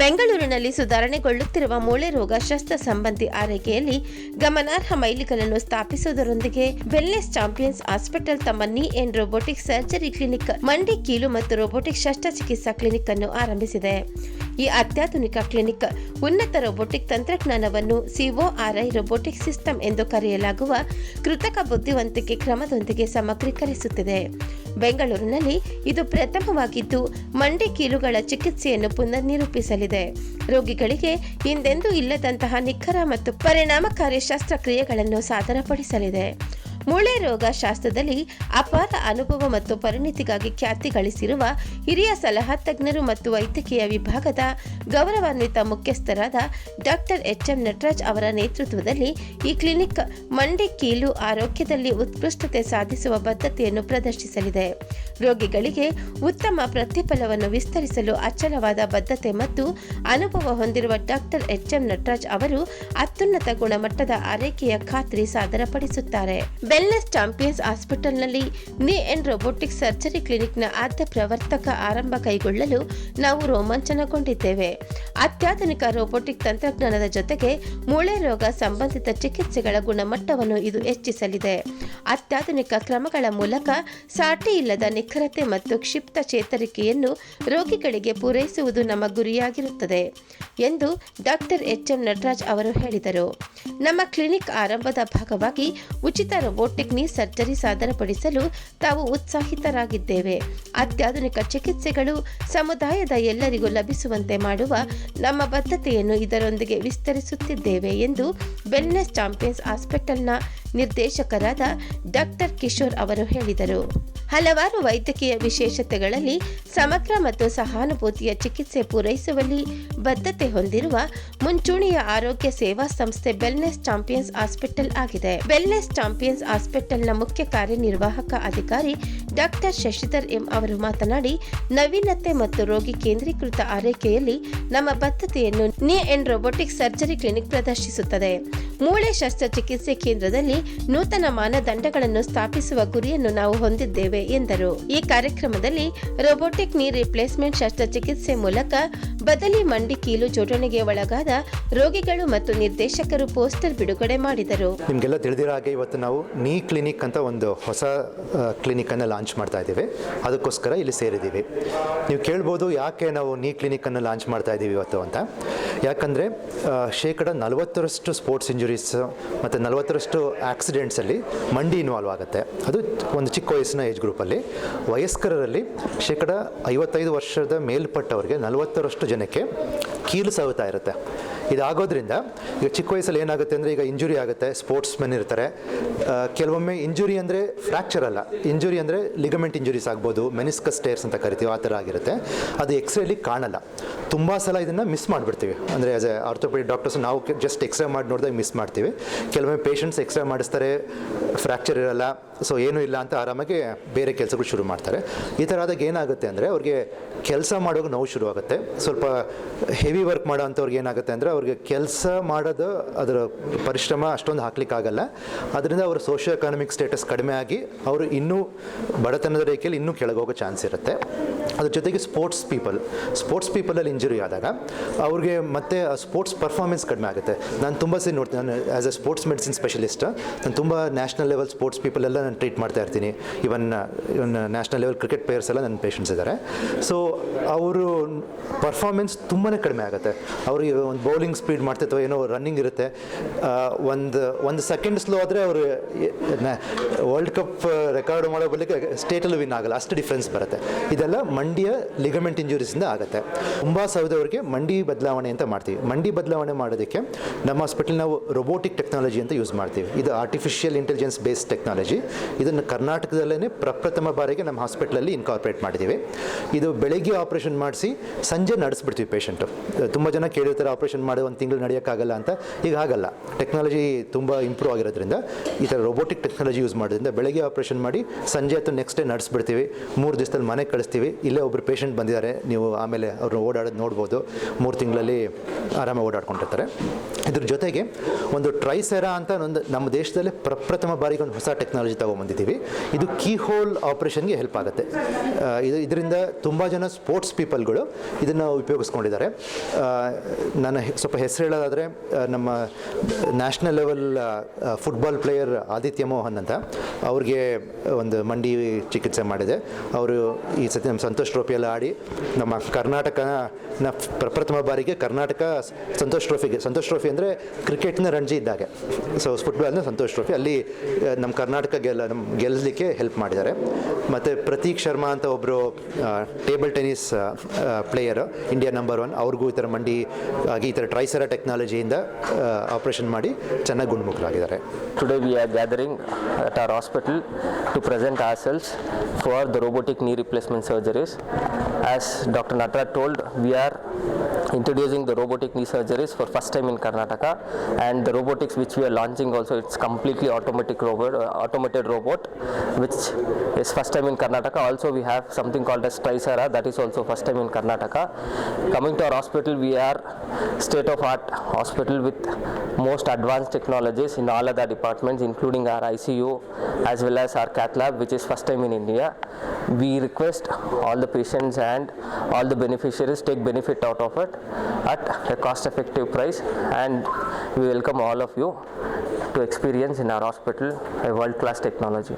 ಬೆಂಗಳೂರಿನಲ್ಲಿ ಸುಧಾರಣೆಗೊಳ್ಳುತ್ತಿರುವ ಮೂಳೆ ರೋಗ ಶಸ್ತ್ರ ಸಂಬಂಧಿ ಆರೈಕೆಯಲ್ಲಿ ಗಮನಾರ್ಹ ಮೈಲಿಗಲನ್ನು ಸ್ಥಾಪಿಸುವುದರೊಂದಿಗೆ ವೆಲ್ನೆಸ್ ಚಾಂಪಿಯನ್ಸ್ ಹಾಸ್ಪಿಟಲ್ ತಮ್ಮ knee N robotic surgery clinic, ಮಂಡಿ ಕೀಲು ಮತ್ತು ರೋಬೋಟಿಕ್ ಶಸ್ತ್ರಚಿಕಿತ್ಸಾ ಕ್ಲಿನಿಕ್ ಅನ್ನು ಆರಂಭಿಸಿದೆ. ಈ ಅತ್ಯಾಧುನಿಕ ಕ್ಲಿನಿಕ್ ಉನ್ನತ ರೋಬೋಟಿಕ್ ತಂತ್ರಜ್ಞಾನವನ್ನು ಸಿಒಆರ್ಐ ರೋಬೋಟಿಕ್ ಸಿಸ್ಟಮ್ ಎಂದು ಕರೆಯಲಾಗುವ ಕೃತಕ ಬುದ್ಧಿವಂತಿಕೆ ಕ್ರಮದೊಂದಿಗೆ ಸಮಗ್ರೀಕರಿಸುತ್ತಿದೆ. ಬೆಂಗಳೂರಿನಲ್ಲಿ ಇದು ಪ್ರಥಮವಾಗಿದ್ದು, ಮಂಡಿ ಕೀಲುಗಳ ಚಿಕಿತ್ಸೆಯನ್ನು ಪುನರ್ ನಿರೂಪಿಸಲಿದೆ ರೋಗಿಗಳಿಗೆ ಹಿಂದೆಂದೂ ಇಲ್ಲದಂತಹ ನಿಖರ ಮತ್ತು ಪರಿಣಾಮಕಾರಿ ಶಸ್ತ್ರಕ್ರಿಯೆಗಳನ್ನು ಸಾದರಪಡಿಸಲಿದೆ. ಮೂಳೆ ರೋಗ ಶಾಸ್ತ್ರದಲ್ಲಿ ಅಪಾರ ಅನುಭವ ಮತ್ತು ಪರಿಣಿತಿಗಾಗಿ ಖ್ಯಾತಿ ಗಳಿಸಿರುವ ಹಿರಿಯ ಸಲಹಾ ತಜ್ಞರು ಮತ್ತು ವೈದ್ಯಕೀಯ ವಿಭಾಗದ ಗೌರವಾನ್ವಿತ ಮುಖ್ಯಸ್ಥರಾದ ಡಾಕ್ಟರ್ ಎಚ್ ಎಂ ನಟರಾಜ್ ಅವರ ನೇತೃತ್ವದಲ್ಲಿ ಈ ಕ್ಲಿನಿಕ್ ಮಂಡಿ ಕೀಲು ಆರೋಗ್ಯದಲ್ಲಿ ಉತ್ಕೃಷ್ಟತೆ ಸಾಧಿಸುವ ಬದ್ಧತೆಯನ್ನು ಪ್ರದರ್ಶಿಸಲಿದೆ. ರೋಗಿಗಳಿಗೆ ಉತ್ತಮ ಪ್ರತಿಫಲವನ್ನು ವಿಸ್ತರಿಸಲು ಅಚಲವಾದ ಬದ್ಧತೆ ಮತ್ತು ಅನುಭವ ಹೊಂದಿರುವ ಡಾಕ್ಟರ್ ಎಚ್ ಎಂ ನಟರಾಜ್ ಅವರು ಅತ್ಯುನ್ನತ ಗುಣಮಟ್ಟದ ಆರೈಕೆಯ ಖಾತ್ರಿ ಸಾದರಪಡಿಸುತ್ತಾರೆ. ವೆಲ್ನೆಸ್ ಚಾಂಪಿಯನ್ಸ್ ಹಾಸ್ಪಿಟಲ್ನಲ್ಲಿ ನೀ ಅಂಡ್ ರೊಬೊಟಿಕ್ ಸರ್ಜರಿ ಕ್ಲಿನಿಕ್ನ ಆದ್ಯ ಪ್ರವರ್ತಕ ಆರಂಭ ಕೈಗೊಳ್ಳಲು ನಾವು ರೋಮಾಂಚನಗೊಂಡಿದ್ದೇವೆ. ಅತ್ಯಾಧುನಿಕ ರೋಬೋಟಿಕ್ ತಂತ್ರಜ್ಞಾನದ ಜೊತೆಗೆ ಮೂಳೆ ರೋಗ ಸಂಬಂಧಿತ ಚಿಕಿತ್ಸೆಗಳ ಗುಣಮಟ್ಟವನ್ನು ಇದು ಹೆಚ್ಚಿಸಲಿದೆ. ಅತ್ಯಾಧುನಿಕ ಕ್ರಮಗಳ ಮೂಲಕ ಸಾಟಿ ಇಲ್ಲದ ನಿಖರತೆ ಮತ್ತು ಕ್ಷಿಪ್ತ ಚೇತರಿಕೆಯನ್ನು ರೋಗಿಗಳಿಗೆ ಪೂರೈಸುವುದು ನಮ್ಮ ಗುರಿಯಾಗಿರುತ್ತದೆ ಎಂದು ಡಾಕ್ಟರ್ ಎಚ್ ಎಂ ನಟರಾಜ್ ಅವರು ಹೇಳಿದರು. ನಮ್ಮ ಕ್ಲಿನಿಕ್ ಆರಂಭದ ಭಾಗವಾಗಿ ಉಚಿತ ರೋಬೋಟಿಕ್ ನೀ ಸರ್ಜರಿ ಸಾಧನಪಡಿಸಲು ತಾವು ಉತ್ಸಾಹಿತರಾಗಿದ್ದೇವೆ. ಅತ್ಯಾಧುನಿಕ ಚಿಕಿತ್ಸೆಗಳು ಸಮುದಾಯದ ಎಲ್ಲರಿಗೂ ಲಭಿಸುವಂತೆ ಮಾಡುವ ನಮ್ಮ ಬದ್ಧತೆಯನ್ನು ಇದರೊಂದಿಗೆ ವಿಸ್ತರಿಸುತ್ತಿದ್ದೇವೆ ಎಂದು ವೆಲ್ನೆಸ್ ಚಾಂಪಿಯನ್ಸ್ ಹಾಸ್ಪಿಟಲ್ನ ನಿರ್ದೇಶಕರಾದ ಡಾಕ್ಟರ್ ಕಿಶೋರ್ ಅವರು ಹೇಳಿದರು. ಹಲವಾರು ವೈದ್ಯಕೀಯ ವಿಶೇಷತೆಗಳಲ್ಲಿ ಸಮಗ್ರ ಮತ್ತು ಸಹಾನುಭೂತಿಯ ಚಿಕಿತ್ಸೆ ಪೂರೈಸುವಲ್ಲಿ ಬದ್ಧತೆ ಹೊಂದಿರುವ ಮುಂಚೂಣಿಯ ಆರೋಗ್ಯ ಸೇವಾ ಸಂಸ್ಥೆ ಬೆಲ್ನೆಸ್ ಚಾಂಪಿಯನ್ಸ್ ಹಾಸ್ಪಿಟಲ್ ಆಗಿದೆ. ಬೆಲ್ನೆಸ್ ಚಾಂಪಿಯನ್ಸ್ ಹಾಸ್ಪಿಟಲ್ನ ಮುಖ್ಯ ಕಾರ್ಯನಿರ್ವಾಹಕ ಅಧಿಕಾರಿ ಡಾಕ್ಟರ್ ಶಶಿಧರ್ ಎಂ ಅವರು ಮಾತನಾಡಿ, ನವೀನತೆ ಮತ್ತು ರೋಗಿ ಕೇಂದ್ರೀಕೃತ ಆರೈಕೆಯಲ್ಲಿ ನಮ್ಮ ಬದ್ಧತೆಯನ್ನು ನಿ ಎನ್ ರೋಬೋಟಿಕ್ ಸರ್ಜರಿ ಕ್ಲಿನಿಕ್ ಪ್ರದರ್ಶಿಸುತ್ತದೆ. ಮೂಳೆ ಶಸ್ತ್ರಚಿಕಿತ್ಸೆ ಕೇಂದ್ರದಲ್ಲಿ ನೂತನ ಮಾನದಂಡಗಳನ್ನು ಸ್ಥಾಪಿಸುವ ಗುರಿಯನ್ನು ನಾವು ಹೊಂದಿದ್ದೇವೆ. ಎಂದರು. ಈ ಕಾರ್ಯಕ್ರಮದಲ್ಲಿ ರೋಬೋಟಿಕ್ ನೀ ರಿಪ್ಲೇಸ್ಮೆಂಟ್ ಶಸ್ತ್ರಚಿಕಿತ್ಸೆ ಮೂಲಕ ಬದಲಿ ಮಂಡಿ ಕೀಲು ಜೋಡಣೆಗೆ ಒಳಗಾದ ರೋಗಿಗಳು ಮತ್ತು ನಿರ್ದೇಶಕರು ಪೋಸ್ಟರ್ ಬಿಡುಗಡೆ ಮಾಡಿದರು. ನಿಮಗೆಲ್ಲ ತಿಳಿದಿರೋ ಹಾಗೆ ಇವತ್ತು ನಾವು ನೀ ಕ್ಲಿನಿಕ್ ಅಂತ ಒಂದು ಹೊಸ ಕ್ಲಿನಿಕನ್ನು ಲಾಂಚ್ ಮಾಡ್ತಾ ಇದ್ದೀವಿ. ಅದಕ್ಕೋಸ್ಕರ ಇಲ್ಲಿ ಸೇರಿದ್ದೀವಿ. ನೀವು ಕೇಳ್ಬೋದು ಯಾಕೆ ನಾವು ನೀ ಕ್ಲಿನಿಕನ್ನು ಲಾಂಚ್ ಮಾಡ್ತಾ ಇದ್ದೀವಿ ಇವತ್ತು ಅಂತ. ಯಾಕಂದರೆ ಶೇಕಡ ನಲವತ್ತರಷ್ಟು ಸ್ಪೋರ್ಟ್ಸ್ ಇಂಜುರೀಸ್ ಮತ್ತು ನಲವತ್ತರಷ್ಟು ಆಕ್ಸಿಡೆಂಟ್ಸಲ್ಲಿ ಮಂಡಿ ಇನ್ವಾಲ್ವ್ ಆಗುತ್ತೆ. ಅದು ಒಂದು ಚಿಕ್ಕ ವಯಸ್ಸಿನ ಏಜ್ ಗ್ರೂಪಲ್ಲಿ ವಯಸ್ಕರಲ್ಲಿ ಶೇಕಡ ಐವತ್ತೈದು ವರ್ಷದ ಮೇಲ್ಪಟ್ಟವರಿಗೆ ನಲವತ್ತರಷ್ಟು ಜನಕ್ಕೆ ಕೀಲು ಸಾಗುತ್ತಾ ಇರುತ್ತೆ. ಇದಾಗೋದ್ರಿಂದ ಈಗ ಚಿಕ್ಕ ವಯಸ್ಸಲ್ಲಿ ಏನಾಗುತ್ತೆ ಅಂದರೆ ಈಗ ಇಂಜುರಿ ಆಗುತ್ತೆ ಸ್ಪೋರ್ಟ್ಸ್ ಮೆನ್ ಇರ್ತಾರೆ ಕೆಲವೊಮ್ಮೆ ಇಂಜುರಿ ಅಂದರೆ ಫ್ರ್ಯಾಕ್ಚರ್ ಅಲ್ಲ. ಇಂಜುರಿ ಅಂದರೆ ಲಿಗಮೆಂಟ್ ಇಂಜುರೀಸ್ ಆಗ್ಬೋದು ಮೆನಿಸ್ಕಸ್ ಸ್ಟೇರ್ಸ್ ಅಂತ ಕರಿತೀವಿ, ಆ ಥರ ಆಗಿರುತ್ತೆ. ಅದು ಎಕ್ಸ್ರೇಲಿ ಕಾಣಲ್ಲ. ತುಂಬ ಸಲ ಇದನ್ನು ಮಿಸ್ ಮಾಡಿಬಿಡ್ತೀವಿ. ಅಂದರೆ ಆಸ್ ಎ ಆರ್ಥೋಪೆಡಿಕ್ ಡಾಕ್ಟರ್ಸ್ ನಾವು ಜಸ್ಟ್ ಎಕ್ಸ್ರೇ ಮಾಡಿ ನೋಡಿದಾಗ ಮಿಸ್ ಮಾಡ್ತೀವಿ. ಕೆಲವೊಮ್ಮೆ ಪೇಷಂಟ್ಸ್ ಎಕ್ಸ್ರೇ ಮಾಡಿಸ್ತಾರೆ ಫ್ರ್ಯಾಕ್ಚರ್ ಇರಲ್ಲ ಸೊ ಏನೂ ಇಲ್ಲ ಅಂತ ಆರಾಮಾಗಿ ಬೇರೆ ಕೆಲಸಗಳು ಶುರು ಮಾಡ್ತಾರೆ. ಈ ಥರ ಆದಾಗ ಏನಾಗುತ್ತೆ ಅಂದರೆ ಅವ್ರಿಗೆ ಕೆಲಸ ಮಾಡೋಕೆ ನೋವು ಶುರು ಆಗುತ್ತೆ ಸ್ವಲ್ಪ ಹೆವಿ ವರ್ಕ್ ಮಾಡೋ ಅಂಥವ್ರಿಗೆ ಏನಾಗುತ್ತೆ ಅಂದರೆ ಅವ್ರಿಗೆ ಕೆಲಸ ಮಾಡೋದು ಅದರ ಪರಿಶ್ರಮ ಅಷ್ಟೊಂದು ಹಾಕ್ಲಿಕ್ಕಾಗಲ್ಲ. ಅದರಿಂದ ಅವರ ಸೋಷಿಯೋ ಎಕನಾಮಿಕ್ ಸ್ಟೇಟಸ್ ಕಡಿಮೆ ಆಗಿ ಅವರು ಇನ್ನೂ ಬಡತನದ ರೇಖೆಯಲ್ಲಿ ಇನ್ನೂ ಕೆಳಗೆ ಹೋಗೋ ಚಾನ್ಸ್ ಇರುತ್ತೆ. ಅದ್ರ ಜೊತೆಗೆ ಸ್ಪೋರ್ಟ್ಸ್ ಪೀಪಲ್ ಸ್ಪೋರ್ಟ್ಸ್ ಪೀಪಲಲ್ಲಿ ಇಂಜುರಿ ಆದಾಗ ಅವ್ರಿಗೆ ಮತ್ತೆ ಸ್ಪೋರ್ಟ್ಸ್ ಪರ್ಫಾರ್ಮೆನ್ಸ್ ಕಡಿಮೆ ಆಗುತ್ತೆ. ನಾನು ತುಂಬ ಸರಿ ನೋಡ್ತೀನಿ, ನಾನು as a sports medicine specialist ನಾನು ತುಂಬ ನ್ಯಾಷನಲ್ ಲೆವೆಲ್ ಸ್ಪೋರ್ಟ್ಸ್ ಪೀಪಲೆಲ್ಲ ನಾನು ಟ್ರೀಟ್ ಮಾಡ್ತಾ ಇರ್ತೀನಿ. Even even national level cricket players ಎಲ್ಲ ನನ್ನ ಪೇಷಂಟ್ಸ್ ಇದ್ದಾರೆ. ಸೊ ಅವರು ಪರ್ಫಾರ್ಮೆನ್ಸ್ ತುಂಬಾ ಕಡಿಮೆ ಆಗುತ್ತೆ. ಅವರು ಒಂದು ಬೌಲಿಂಗ್ ಸ್ಪೀಡ್ ಮಾಡ್ತಿತ್ತು ಏನೋ ರನ್ನಿಂಗ್ ಇರುತ್ತೆ. ಒಂದು ಒಂದು ಸೆಕೆಂಡ್ ಸ್ಲೋ ಆದರೆ ಅವರು ವರ್ಲ್ಡ್ ಕಪ್ ರೆಕಾರ್ಡ್ ಮಾಡೋ ಬರಲಿಕ್ಕೆ ಸ್ಟೇಟಲ್ಲಿ ವಿನ್ ಆಗಲ್ಲ, ಅಷ್ಟು ಡಿಫ್ರೆನ್ಸ್ ಬರುತ್ತೆ. ಇದೆಲ್ಲ ಮಂಡಿಯ ಲಿಗಮೆಂಟ್ ಇಂಜುರೀಸಿಂದ ಆಗುತ್ತೆ. ತುಂಬ ಸೌದವರಿಗೆ ಮಂಡಿ ಬದಲಾವಣೆ ಅಂತ ಮಾಡ್ತೀವಿ. ಮಂಡಿ ಬದಲಾವಣೆ ಮಾಡೋದಕ್ಕೆ ನಮ್ಮ ಹಾಸ್ಪಿಟಲ್ ನಾವು ರೊಬೋಟಿಕ್ ಟೆಕ್ನಾಲಜಿ ಅಂತ ಯೂಸ್ ಮಾಡ್ತೀವಿ. ಇದು ಆರ್ಟಿಫಿಷಿಯಲ್ ಇಂಟೆಲಿಜೆನ್ಸ್ ಬೇಸ್ಡ್ ಟೆಕ್ನಾಲಜಿ ಇದನ್ನು ಕರ್ನಾಟಕದಲ್ಲೇ ಪ್ರಪ್ರಥಮ ಬಾರಿಗೆ ನಮ್ಮ ಹಾಸ್ಪಿಟ್ಲಲ್ಲಿ ಇನ್ಕಾರ್ಪೊರೇಟ್ ಮಾಡಿದ್ದೀವಿ ಇದು ಬೆಳಗ್ಗೆ ಆಪರೇಷನ್ ಮಾಡಿಸಿ ಸಂಜೆ ನಡೆಸ್ಬಿಡ್ತೀವಿ ಪೇಷಂಟು ತುಂಬ ಜನ ಕೇಳಿರ್ತಾರೆ ಆಪರೇಷನ್ ಮಾಡಿ ಒಂದು ತಿಂಗಳು ನಡೆಯೋಕ್ಕಾಗಲ್ಲ ಅಂತ ಈಗ ಆಗಲ್ಲ ಟೆಕ್ನಾಲಜಿ ತುಂಬ ಇಂಪ್ರೂವ್ ಆಗಿರೋದ್ರಿಂದ ಈ ಥರ ರೋಬೋಟಿಕ್ ಟೆಕ್ನಾಲಜಿ ಯೂಸ್ ಮಾಡೋದ್ರಿಂದ ಬೆಳಗ್ಗೆ ಆಪರೇಷನ್ ಮಾಡಿ ಸಂಜೆ ಅಥವಾ ನೆಕ್ಸ್ಟ್ ಡೇ ನಡೆಸ್ಬಿಡ್ತೀವಿ. ಮೂರು ದಿವಸದಲ್ಲಿ ಮನೆಗೆ ಕಳಿಸ್ತೀವಿ. ಇಲ್ಲೇ ಒಬ್ಬರು ಪೇಷಂಟ್ ಬಂದಿದ್ದಾರೆ. ನೀವು ಆಮೇಲೆ ಅವ್ರನ್ನ ಓಡಾಡೋದು ನೋಡ್ಬೋದು. ಮೂರು ತಿಂಗಳಲ್ಲಿ ಆರಾಮಾಗಿ ಓಡಾಡ್ಕೊಂಡಿರ್ತಾರೆ. ಇದ್ರ ಜೊತೆಗೆ ಒಂದು ಟ್ರೈಸೆರಾ ಅಂತ ಒಂದು ನಮ್ಮ ದೇಶದಲ್ಲೇ ಪ್ರಪ್ರಥಮ ಬಾರಿಗೆ ಒಂದು ಹೊಸ ಟೆಕ್ನಾಲಜಿ ತೊಗೊಂಬಂದಿದ್ದೀವಿ. ಇದು ಕೀ ಹೋಲ್ ಆಪ್ರೇಷನ್ಗೆ ಹೆಲ್ಪ್ ಆಗುತ್ತೆ. ಇದು ಇದರಿಂದ ತುಂಬ ಜನ ಸ್ಪೋರ್ಟ್ಸ್ ಪೀಪಲ್ಗಳು ಇದನ್ನು ಉಪಯೋಗಿಸ್ಕೊಂಡಿದ್ದಾರೆ. ನಾನು ಸ್ವಲ್ಪ ಹೆಸರು ಹೇಳೋದಾದರೆ ನಮ್ಮ national level football player Aditya Mohan ಅಂತ. ಅವ್ರಿಗೆ ಒಂದು ಮಂಡಿ ಚಿಕಿತ್ಸೆ ಮಾಡಿದೆ. ಅವರು ಈ ಸತಿ ನಮ್ಮ ಸಂತೋಷ್ ಟ್ರೋಫಿಯಲ್ಲಿ ಆಡಿ, ನಮ್ಮ ಕರ್ನಾಟಕನ ಪ್ರಪ್ರಥಮ ಬಾರಿಗೆ ಕರ್ನಾಟಕ ಸಂತೋಷ್ ಟ್ರೋಫಿಗೆ ಸಂತೋಷ್ ಟ್ರೋಫಿ ಅಂದರೆ ಕ್ರಿಕೆಟ್ನ ರಣಜಿ ಇದ್ದಾಗೆ. ಸೊ ಫುಟ್ಬಾಲ್ನ ಸಂತೋಷ್ ಟ್ರೋಫಿ ಅಲ್ಲಿ ನಮ್ಮ ಕರ್ನಾಟಕ ಗೆಲ್ಲ ನಮ್ಮ ಗೆಲ್ಲಿಸಲಿಕ್ಕೆ ಹೆಲ್ಪ್ ಮಾಡಿದ್ದಾರೆ. ಮತ್ತು ಪ್ರತೀಕ್ ಶರ್ಮಾ ಅಂತ ಒಬ್ಬರು table tennis player India number one ಅವ್ರಿಗೂ ಈ ಥರ ಮಂಡಿ ಆಗಿ ಈ ಥರ ಟ್ರೈಸರ ಟೆಕ್ನಾಲಜಿಯಿಂದ ಆಪರೇಷನ್ ಮಾಡಿ ಚೆನ್ನಾಗಿ ಗುಣಮುಖರಾಗಿದ್ದಾರೆ. Today we are gathering at our hospital to present ourselves for the robotic knee replacement surgeries as doctor Nataraj told we are introducing the robotic knee surgeries for first time in Karnataka and the robotics which we are launching also it's completely automatic robot automated robot which is first time in Karnataka also we have something called as Tricera that is also first time in Karnataka coming to our hospital we are state state of art hospital with most advanced technologies in all other departments including our ICU as well as our cath lab which is first time in India. We request all the patients and all the beneficiaries take benefit out of it at a cost effective price and we welcome all of you to experience in our hospital a world class technology